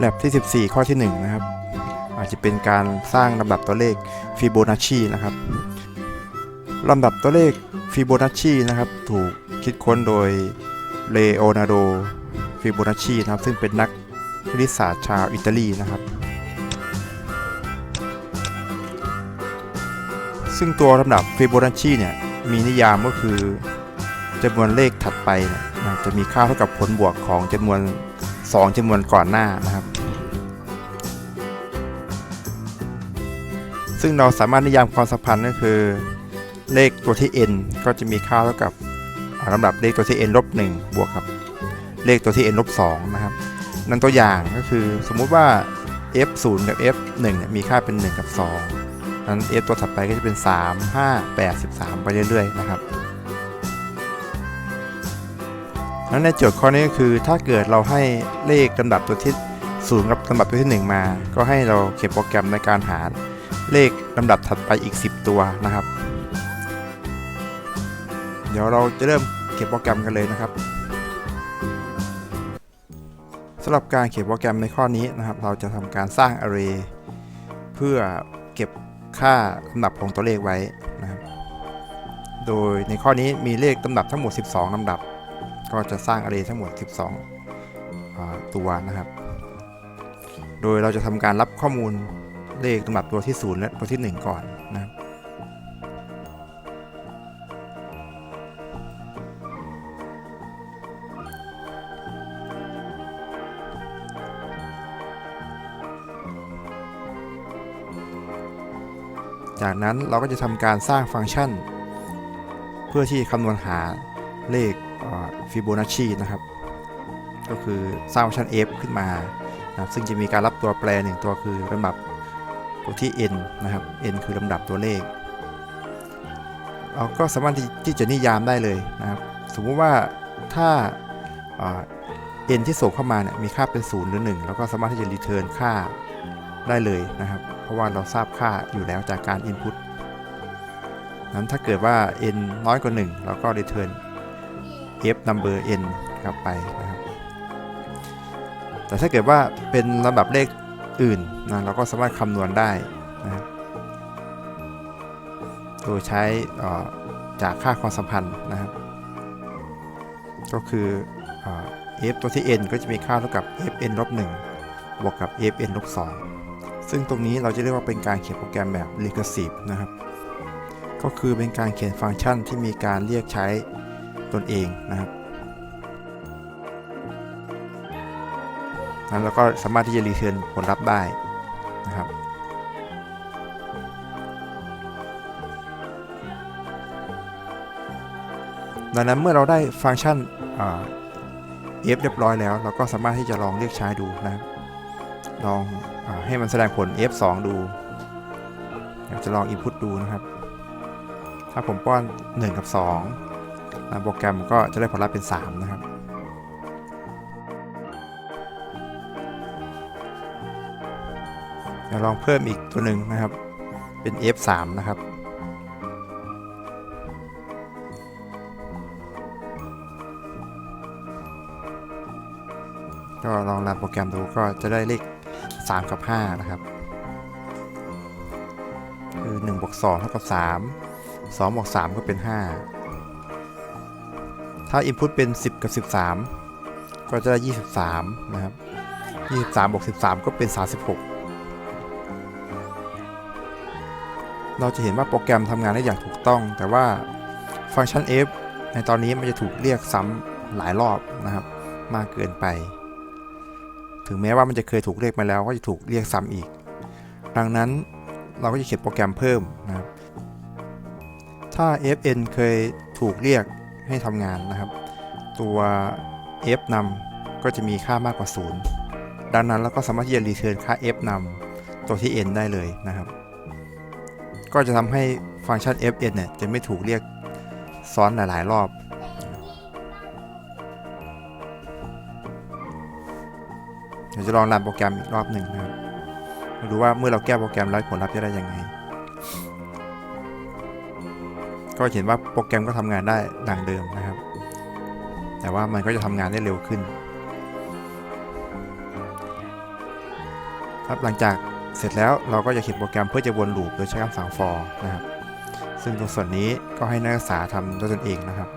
แลบที่ 14 ข้อที่ 1 นะครับ อาจจะเป็นการสร้างลำดับตัวเลขฟิโบนัชชีนะครับลำดับตัวเลขฟิโบนัชชีนะครับ ถูกคิดค้นโดยเลโอนาร์โดฟิโบนัชชีนะครับ ซึ่งเป็นนักคณิตศาสตร์ชาวอิตาลีนะครับ ซึ่งตัวลำดับฟิโบนัชชีเนี่ยมีนิยามก็คือจำนวนเลขถัดไปเนี่ยนะจะมีค่าเท่ากับผลบวกของจำนวน 2จำนวนก่อนหน้านะครับ ซึ่งเราสามารถนิยามความสัมพันธ์ก็คือ เลขตัวที่ n ก็จะมีค่าเท่ากับลำดับเลขตัวที่ n ลบ1บวกกับเลขตัวที่ n ลบ2นะครับ นั่นตัวอย่างก็คือสมมุติว่า f 0กับ f 1เนี่ยมีค่าเป็น 1 กับ2นั้น f ตัวถัดไปก็จะเป็น 3 5 8 13 ไปเรื่อยๆนะครับ นั้นในโจทย์ข้อนี้ก็คือถ้าเกิดเราให้เลขลำดับตัวที่0กับลำดับตัวที่ 1 มา ก็ให้เราเขียนโปรแกรมในการหาเลขลำดับถัดไปอีก 10 ตัวนะครับ เดี๋ยวเราจะเริ่มเขียนโปรแกรมกันเลยนะครับสำหรับการเขียนโปรแกรมในข้อนี้นะครับ เราจะทำการสร้าง array เพื่อเก็บค่าลำดับของตัวเลขไว้นะครับ โดยในข้อนี้มีเลขลำดับทั้งหมด 12ลำดับ ก็จะสร้าง array ทั้งหมด 12 ตัวนะครับ โดยเราจะทำการรับข้อมูลเลขลำดับตัวที่ 0 และตัวที่ 1 ก่อนนะครับจากนั้นเราก็จะทำการสร้างฟังก์ชัน เพื่อที่คำนวณหาเลข ฟิโบนัชชีนะครับ ก็คือสร้างฟังก์ชัน f ขึ้นมานะซึ่งจะมีการรับตัวแปรหนึ่งตัวคือลำดับตัวที่ n นะครับ n คือลำดับตัวเลข เราก็สามารถที่ที่จะนิยามได้เลยนะครับ สมมุติว่าถ้าา n ที่ส่งเข้ามาเนี่ยมีค่าเป็น 0 หรือ 1 แล้วก็สามารถที่จะรีเทิร์นค่าได้เลยนะครับ เพราะว่าเราทราบค่าอยู่แล้วจากการ input นั้นถ้าเกิดว่า n น้อยกว่า 1 เราก็ return f number n กลับไปนะครับ แต่ถ้าเกิดว่าเป็นลำดับเลขอื่นนะเราก็สามารถคำนวณได้นะครับโดยใช้อ่อจากค่าความสัมพันธ์นะครับ ก็คืออ่อ f ตัวที่ n ก็จะมีค่าเท่ากับ fn ลบ1บวกกับ fn ลบ2ซึ่งตรงนี้เราจะเรียกว่าเป็นการเขียนโปรแกรมแบบ recursive นะครับ ก็คือเป็นการเขียนฟังก์ชันที่มีการเรียกใช้ ตนเองนะครับนั้นเราก็สามารถที่จะรีเทิร์นผลลัพธ์ได้นะครับดังนั้นเมื่อเราได้ฟังก์ชันอ่า f เรียบร้อยแล้ว เราก็สามารถที่จะลองเรียกใช้ดูนะครับลองอให้มันแสดงผล f 2 ดูอยากจะลอง input ดูนะครับ ถ้าผมป้อน 1 กับ2อ่า โปรแกรมก็จะได้ผลลัพธ์เป็น 3 นะครับเดี๋ยวลองเพิ่มอีกตัวหนึ่งนะครับ เป็น f 3 นะครับ ก็ลองรันโปรแกรมดูก็จะได้เลข 3 กับ 5 นะครับ คือ1บวก2เท่ากับ 3 2บวก3ก็เป็น 5 ถ้า Input เป็น 10 กับ 13 ก็จะได้ 23 นะครับ 23บวก13 ก็เป็น 36 เราจะเห็นว่าโปรแกรมทำงานได้อย่างถูกต้อง แต่ว่าฟังก์ชัน f ในตอนนี้มันจะถูกเรียกซ้ำหลายรอบนะครับ มากเกินไป ถึงแม้ว่ามันจะเคยถูกเรียกมาแล้วก็จะถูกเรียกซ้ำอีก ดังนั้นเราก็จะเขียนโปรแกรมเพิ่มนะครับ ถ้า fn เคยถูกเรียก ให้ทำงานนะครับ ตัว f นำก็จะมีค่ามากกว่า 0 ดังนั้นเราก็สามารถที่จะรีเทิร์นค่า f นำตัวที่ n ได้เลยนะครับ ก็จะทำให้ฟังก์ชัน fn เนี่ยจะไม่ถูกเรียกซ้อนหลาย ๆ รอบเดี๋ยวจะลองรันโปรแกรมอีกรอบหนึ่งนะครับ มาดูว่าเมื่อเราแก้โปรแกรมแล้วผลลัพธ์จะได้ยังไง ก็เห็นว่าโปรแกรมก็ทำงานได้ดังเดิมนะครับ แต่ว่ามันก็จะทำงานได้เร็วขึ้น ครับหลังจากเสร็จแล้วเราก็จะเขียนโปรแกรมเพื่อจะวนลูปโดยใช้คำสั่ง for นะครับ ซึ่งตรงส่วนนี้ก็ให้นักศึกษาทำด้วยตนเองนะครับ